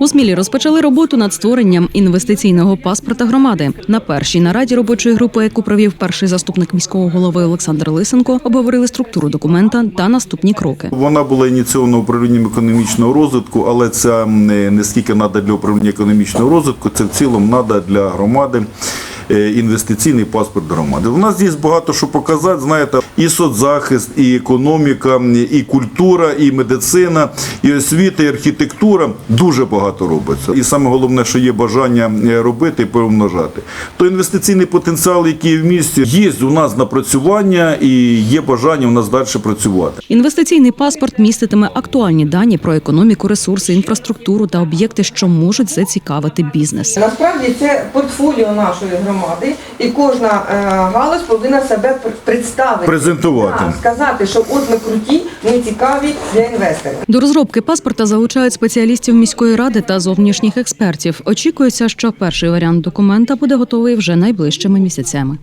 У Смілі розпочали роботу над створенням інвестиційного паспорта громади. На першій нараді робочої групи, яку провів перший заступник міського голови Олександр Лисенко, обговорили структуру документа та наступні кроки. Вона була ініційована управлінням економічного розвитку, але це не, стільки треба для управління економічного розвитку, це в цілому треба для громади. Е, Інвестиційний паспорт громади. У нас є багато що показати. Знаєте, і соцзахист, і економіка, і культура, і медицина, і освіта, і архітектура. Дуже багато робиться. І саме головне, що є бажання е, робити і перемножати. То інвестиційний потенціал, який в місті, є у нас напрацювання і є бажання у нас далі працювати. Інвестиційний паспорт міститиме актуальні дані про економіку, ресурси, інфраструктуру та об'єкти, що можуть зацікавити бізнес. Насправді це портфоліо нашої громади, і кожна е, галузь повинна себе пр- представити. Презентувати. да, сказати, що от ми круті, ми цікаві для інвесторів. До розробки паспорта залучають спеціалістів міської ради та зовнішніх експертів. Очікується, що перший варіант документа буде готовий вже найближчими місяцями.